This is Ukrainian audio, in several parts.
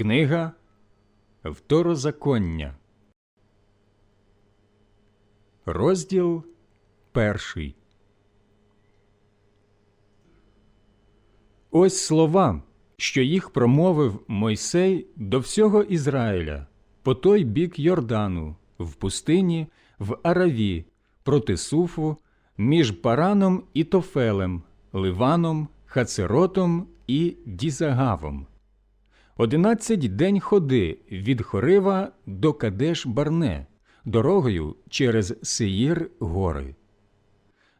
Книга Второзаконня. Розділ перший. Ось слова, що їх промовив Мойсей до всього Ізраїля по той бік Йордану, в пустині, в Араві, проти Суфу, між Параном і Тофелем, Ливаном, Хацеротом і Дізагавом. Одинадцять день ходи від Хорива до Кадеш Барне, дорогою через Сеїр гори.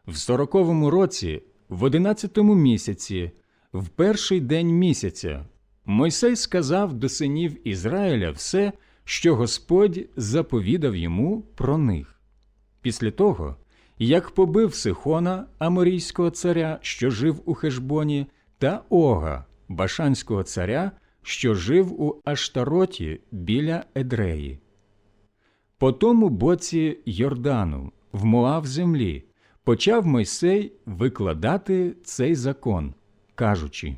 В сороковому році, в одинадцятому місяці, в перший день місяця, Мойсей сказав до синів Ізраїля все, що Господь заповідав йому про них. Після того, як побив Сихона, аморійського царя, що жив у Хешбоні, та Ога, башанського царя, що жив у Аштароті біля Едреї. По тому боці Йордану, в Моав землі, почав Мойсей викладати цей закон, кажучи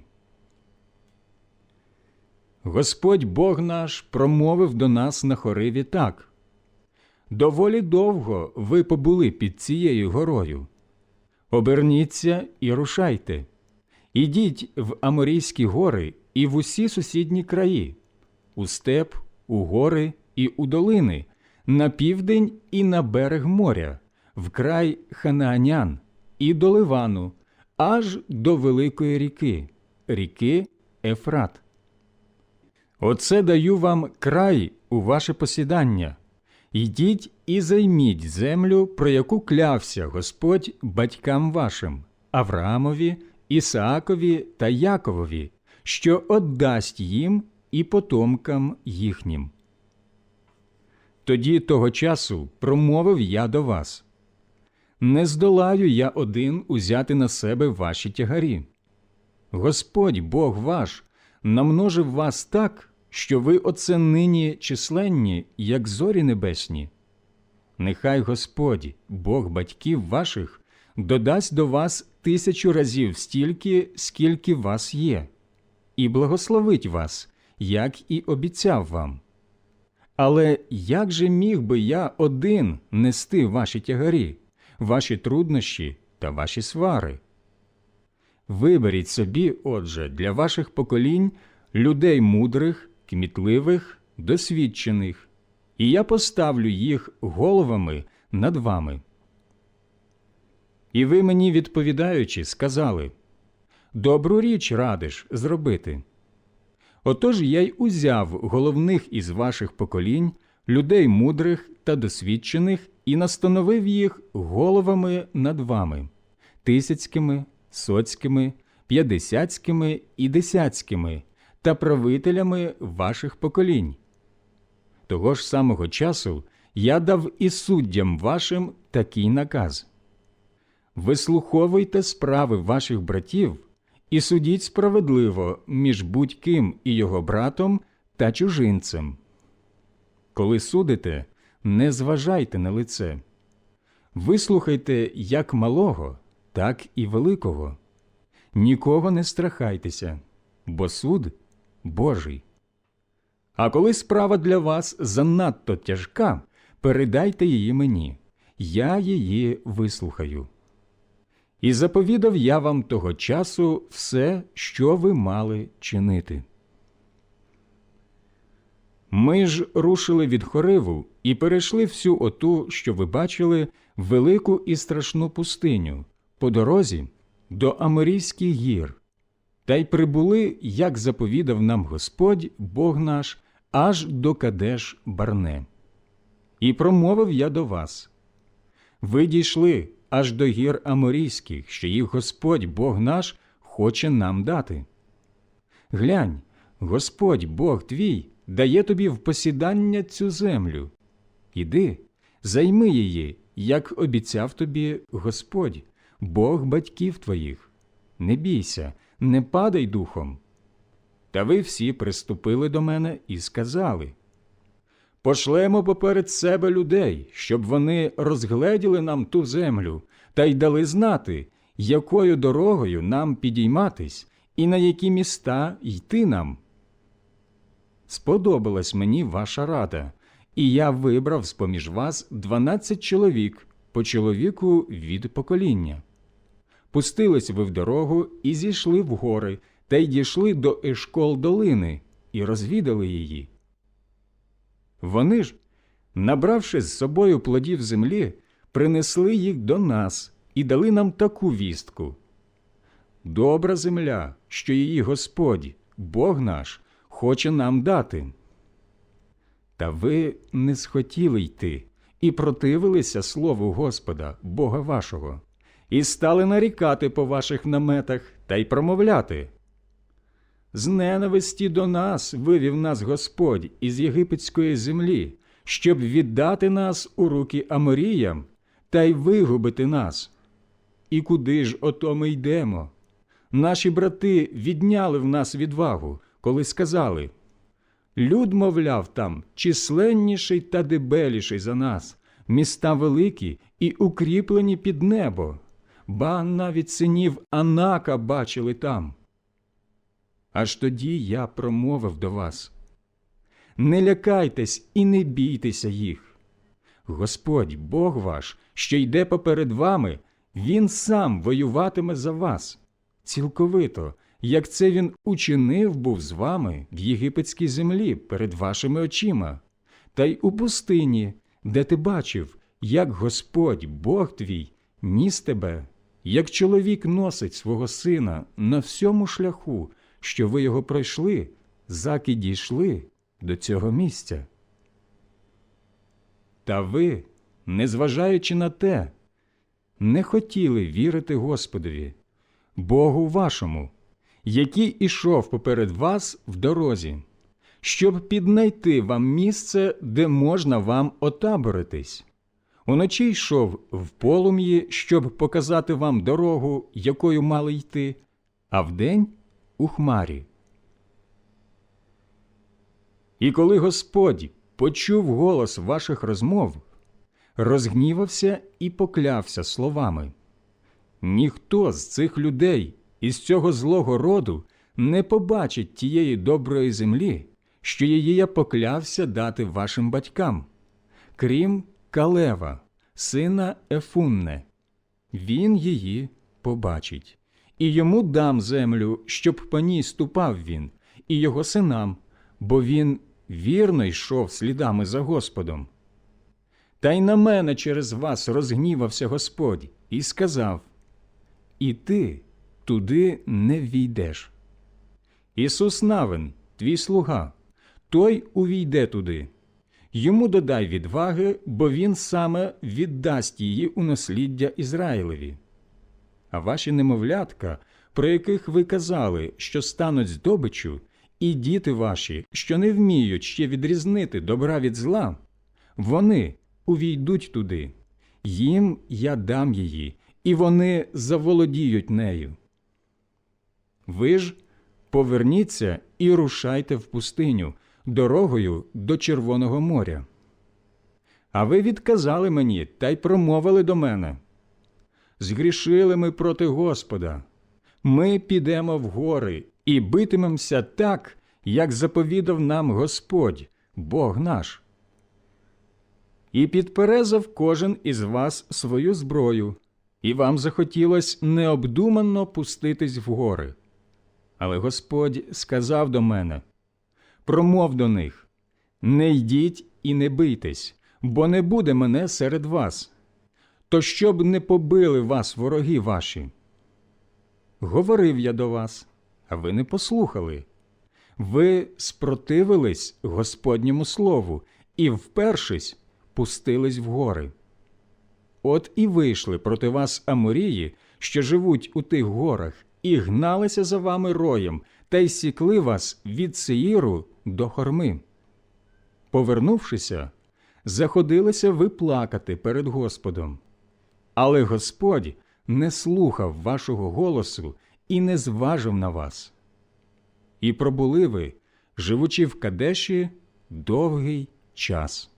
Господь Бог наш промовив до нас на хориві так. Доволі довго ви побули під цією горою. Оберніться і рушайте. Ідіть в Аморійські гори і в усі сусідні краї, у степ, у гори і у долини, на південь і на берег моря, в край Ханаанян і до Ливану, аж до Великої ріки, ріки Ефрат. Оце даю вам край у ваше посідання. Йдіть і займіть землю, про яку клявся Господь батькам вашим, Авраамові, Ісаакові та Яковові, що отдасть їм і потомкам їхнім. Тоді того часу промовив я до вас Не здолаю я один узяти на себе ваші тягарі. Господь Бог ваш намножив вас так, що ви оце нині численні, як зорі небесні. Нехай Господь, Бог батьків ваших, додасть до вас тисячу разів стільки, скільки вас є, і благословить вас, як і обіцяв вам. Але як же міг би я один нести ваші тягарі, ваші труднощі та ваші свари? Виберіть собі, отже, для ваших поколінь людей мудрих, кмітливих, досвідчених, і я поставлю їх головами над вами. І ви мені, відповідаючи, сказали Добру річ радиш зробити. Отож я й узяв головних із ваших поколінь, людей мудрих та досвідчених, і настановив їх головами над вами, тисяцькими, соцькими, п'ятдесятськими і десятськими та правителями ваших поколінь. Того ж самого часу я дав і суддям вашим такий наказ Вислуховуйте справи ваших братів і судіть справедливо між будь-ким і його братом та чужинцем. Коли судите, не зважайте на лице. Вислухайте як малого, так і великого. Нікого не страхайтеся, бо суд Божий. А коли справа для вас занадто тяжка, передайте її мені, я її вислухаю. І заповідав я вам того часу все, що ви мали чинити. Ми ж рушили від Хориву і перейшли всю оту, що ви бачили, велику і страшну пустиню по дорозі до Аморійських гір, та й прибули, як заповідав нам Господь, Бог наш, аж до Кадеш Барне. І промовив я до вас ви дійшли аж до гір Аморійських, що їх Господь Бог наш хоче нам дати. Глянь, Господь Бог твій дає тобі в посідання цю землю. Іди, займи її, як обіцяв тобі Господь, Бог батьків твоїх. Не бійся, не падай духом. Та ви всі приступили до мене і сказали Пошлемо поперед себе людей, щоб вони розгледіли нам ту землю та й дали знати, якою дорогою нам підійматись і на які міста йти нам. сподобалась мені ваша рада, і я вибрав з поміж вас дванадцять чоловік по чоловіку від покоління. Пустились ви в дорогу і зійшли в гори, та й дійшли до Ешкол долини і розвідали її. Вони ж, набравши з собою плодів землі, принесли їх до нас і дали нам таку вістку. Добра земля, що її Господь, Бог наш, хоче нам дати. Та ви не схотіли йти і противилися слову Господа, Бога вашого, і стали нарікати по ваших наметах та й промовляти. З ненависті до нас вивів нас Господь із єгипетської землі, щоб віддати нас у руки Аморіям та й вигубити нас. І куди ж ото ми йдемо? Наші брати відняли в нас відвагу, коли сказали Люд, мовляв, там численніший та дебеліший за нас, міста великі і укріплені під небо, ба навіть синів Анака бачили там. Аж тоді я промовив до вас. Не лякайтесь і не бійтеся їх. Господь, Бог ваш, що йде поперед вами, Він сам воюватиме за вас, цілковито, як це він учинив був з вами в єгипетській землі перед вашими очима, та й у пустині, де ти бачив, як Господь, Бог твій, ніс тебе, як чоловік носить свого сина на всьому шляху, що ви його пройшли, заки дійшли до цього місця. Та ви, незважаючи на те, не хотіли вірити Господові, Богу вашому, який ішов поперед вас в дорозі, щоб піднайти вам місце, де можна вам отаборитись. Уночі йшов в полум'ї, щоб показати вам дорогу, якою мали йти, а вдень у хмарі. І коли Господь почув голос ваших розмов, розгнівався і поклявся словами Ніхто з цих людей із цього злого роду не побачить тієї доброї землі, що її я поклявся дати вашим батькам, крім Калева, сина Ефунне. Він її побачить, і йому дам землю, щоб по ній ступав він, і його синам, бо він вірно йшов слідами за Господом. Та й на мене через вас розгнівався Господь і сказав І ти туди не війдеш. Ісус Навин, твій слуга, той увійде туди. Йому додай відваги, бо він саме віддасть її у насліддя Ізраїлеві. А ваші немовлятка, про яких ви казали, що стануть здобичу, і діти ваші, що не вміють ще відрізнити добра від зла, вони увійдуть туди. Їм я дам її, і вони заволодіють нею. Ви ж поверніться і рушайте в пустиню дорогою до Червоного моря. А ви відказали мені та й промовили до мене. Згрішили ми проти Господа. Ми підемо в гори і битимемося так, як заповідав нам Господь, Бог наш. І підперезав кожен із вас свою зброю, і вам захотілось необдуманно пуститись в гори. Але Господь сказав до мене промов до них Не йдіть і не бийтесь, бо не буде мене серед вас. То щоб не побили вас вороги ваші. Говорив я до вас, а ви не послухали. Ви спротивились Господньому слову і, впершись, пустились в гори. От і вийшли проти вас Аморії, що живуть у тих горах, і гналися за вами роєм, та й сікли вас від Сеїру до хорми. Повернувшися, заходилися ви плакати перед Господом. Але Господь не слухав вашого голосу і не зважив на вас. І пробули ви, живучи в Кадеші, довгий час.